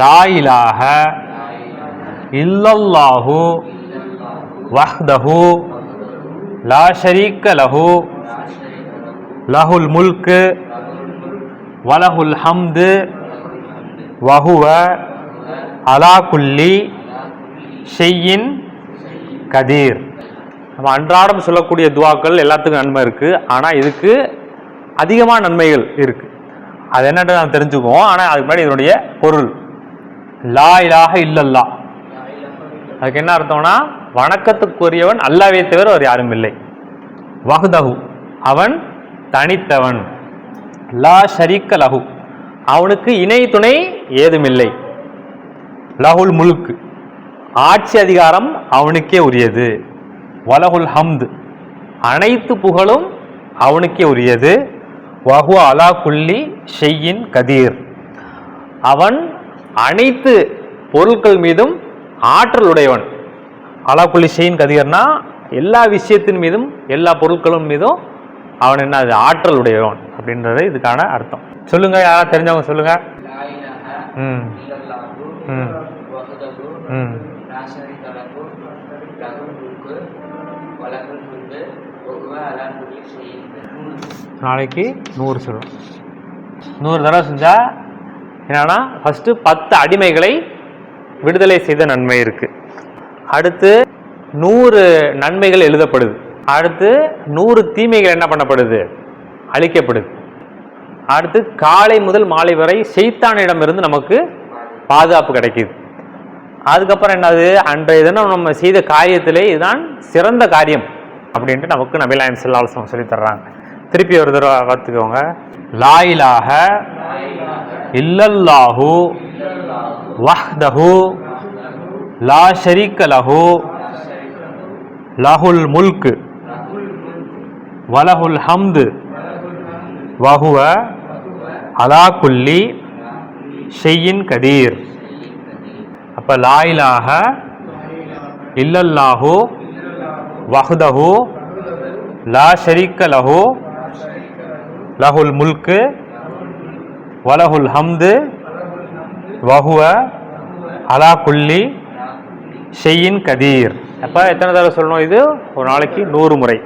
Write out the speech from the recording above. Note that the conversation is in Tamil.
லா இலாஹ இல்லல்லாஹு வஹ்தஹு லா ஷரீக்க லஹு லஹுல் முல்கு வலஹுல் ஹம்து வஹுவ அலா குல்லி ஷெய்யின் கதீர். நம்ம அன்றாடம் சொல்லக்கூடிய துவாக்கள் எல்லாத்துக்கும் நன்மை இருக்குது ஆனால் இதுக்கு அதிகமான நன்மைகள் இருக்குது அது என்னன்றது நான் தெரிஞ்சுக்குவோம். ஆனால் அதுக்கு முன்னாடி இதனுடைய பொருள். லா இலாக இல்லல்லா. அதுக்கு என்ன அர்த்தம்னா வணக்கத்துக்குரியவன் அல்லாவே தவிர அவர் யாரும் இல்லை. வகுதகு அவன் தனித்தவன். லா ஷரீக்க லகு அவனுக்கு இணை துணை ஏதுமில்லை. லகுல் முழுக்கு ஆட்சி அதிகாரம் அவனுக்கே உரியது. வலகுல் ஹம்து அனைத்து புகழும் அவனுக்கே உரியது. வஹு அலா குல்லி ஷெய்யின் கதீர் அவன் அனைத்து பொருட்கள் மீதும் ஆற்றல் உடையவன். அலாக்குள்ளி செயின் கதிகர்னா எல்லா விஷயத்தின் மீதும் எல்லா பொருட்களும் மீதும் அவன் என்ன ஆற்றல் உடையவன் அப்படின்றது இதுக்கான அர்த்தம். சொல்லுங்க யாராவது தெரிஞ்சவங்க சொல்லுங்க. ம். ம். நாளைக்கு நூறு சொல்லணும் நூறு தடவை செஞ்சால் என்னன்னா ஃபஸ்ட்டு பத்து அடிமைகளை விடுதலை செய்த நன்மை இருக்குது அடுத்து நூறு நன்மைகள் எழுதப்படுது. அடுத்து நூறு தீமைகள் என்ன பண்ணப்படுது? அழிக்கப்படுது. அடுத்து காலை முதல் மாலை வரை செய்தானிடமிருந்து நமக்கு பாதுகாப்பு கிடைக்குது. அதுக்கப்புறம் என்னது? அன்றைய தினம் நம்ம செய்த காரியத்திலே இதுதான் சிறந்த காரியம் அப்படின்ட்டு நமக்கு நபிலாயம் செல்லாலசம் சொல்லி தர்றாங்க. திருப்பி ஒரு தடவை பார்த்துக்கோங்க. லாயிலாக இல்லல்லாஹு வஹ்தஹு லா ஷரீக்க லஹு லஹுல் முல்க் வலஹுல் ஹம்து வஹுவ அலா குல்லி ஷெய்யின் கதீர். அப்போ லாயிலாக இல்லல்லாஹு வஹ்தஹு லா ஷரீக்க லஹு லஹுல் முல்கு வலஹுல் ஹம்து வஹுவ அலா குல்லி ஷெய்யின் கதீர். அப்போ எத்தனை தடவை சொல்லணும் இது? ஒரு நாளைக்கு நூறு முறை.